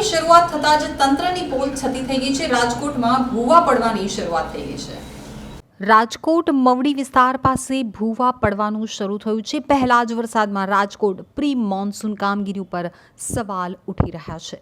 શરૂઆત થતા જ તંત્રની પોલ છતી થઈ ગઈ છે. રાજકોટમાં ભૂવા પડવાની શરૂઆત થઈ ગઈ છે. રાજકોટ મવડી વિસ્તાર પાસે ભૂવા પડવાનું શરૂ થયું છે. પહેલા જ વરસાદમાં રાજકોટ પ્રી મોન્સૂન કામગીરી ઉપર સવાલ ઉઠી રહ્યા છે.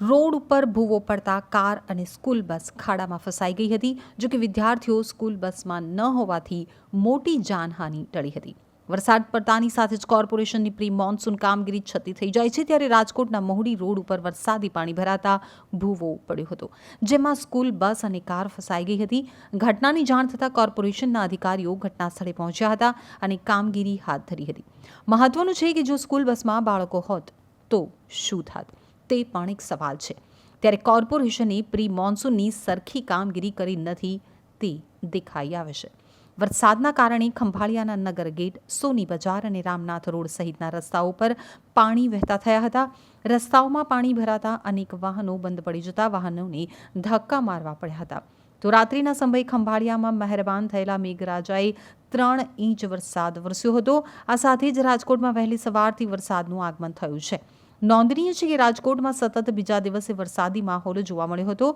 રોડ ઉપર ભૂવો પડતા કાર અને સ્કૂલ બસ ખાડામાં ફસાઈ ગઈ હતી જો કે વિદ્યાર્થીઓ સ્કૂલ બસમાં ન હોવાથી મોટી જાનહાનિ ટળી હતી. વરસાદ પડતાની સાથે જ કોર્પોરેશનની પ્રી મોન્સૂન કામગીરી છતી થઈ જાય છે ત્યારે રાજકોટના મહુડી રોડ ઉપર વરસાદી પાણી ભરાતા ભૂવો પડ્યો હતો, જેમાં સ્કૂલ, બસ અને કાર ફસાઈ ગઈ હતી. ઘટનાની જાણ થતાં કોર્પોરેશનના અધિકારીઓ ઘટના સ્થળે પહોંચ્યા હતા અને કામગીરી હાથ ધરી હતી. મહત્વનું છે કે જો સ્કૂલ, બસમાં બાળકો હોત તો શું થાત? તે પણ એક સવાલ છે. ત્યારે કોર્પોરેશને પ્રી મોન્સૂનની સરખી કામગીરી કરી નથી તે દેખાઈ આવે છે. વરસાદના કારણે ખંભાળિયાના નગર ગેટ, સોની બજાર અને રામનાથ રોડ સહિતના રસ્તાઓ પર પાણી વહેતા થયા હતા. રસ્તાઓમાં પાણી ભરાતા અનેક વાહનો બંધ પડી જતા વાહનોને ધક્કા મારવા પડ્યા હતા. તો રાત્રિના સમયે ખંભાળિયામાં મહેરબાન થયેલા મેઘરાજાએ ત્રણ ઇંચ વરસાદ વરસ્યો હતો. આ સાથે જ રાજકોટમાં વહેલી સવારથી વરસાદનું આગમન થયું છે. નોંધનીય છે કે રાજકોટમાં સતત બીજા દિવસે વરસાદી માહોલ જોવા મળ્યો હતો.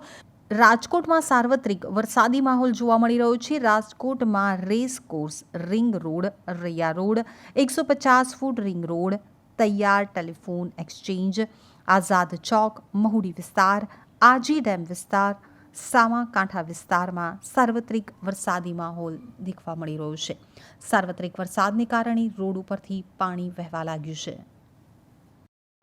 રાજકોટમાં સાર્વત્રિક વરસાદી માહોલ જોવા મળી રહ્યો છે. રાજકોટમાં race course, ring road, Raiya road, એકસો પચાસ ફૂટ રિંગ રોડ, તૈયાર ટેલિફોન એક્સચેન્જ, આઝાદ ચોક, મહુડી વિસ્તાર, આજી ડેમ વિસ્તાર, સામાકાંઠા વિસ્તારમાં સાર્વત્રિક વરસાદી માહોલ દેખવા મળી રહ્યો છે. સાર્વત્રિક વરસાદને કારણે રોડ ઉપરથી પાણી વહેવા લાગ્યું છે.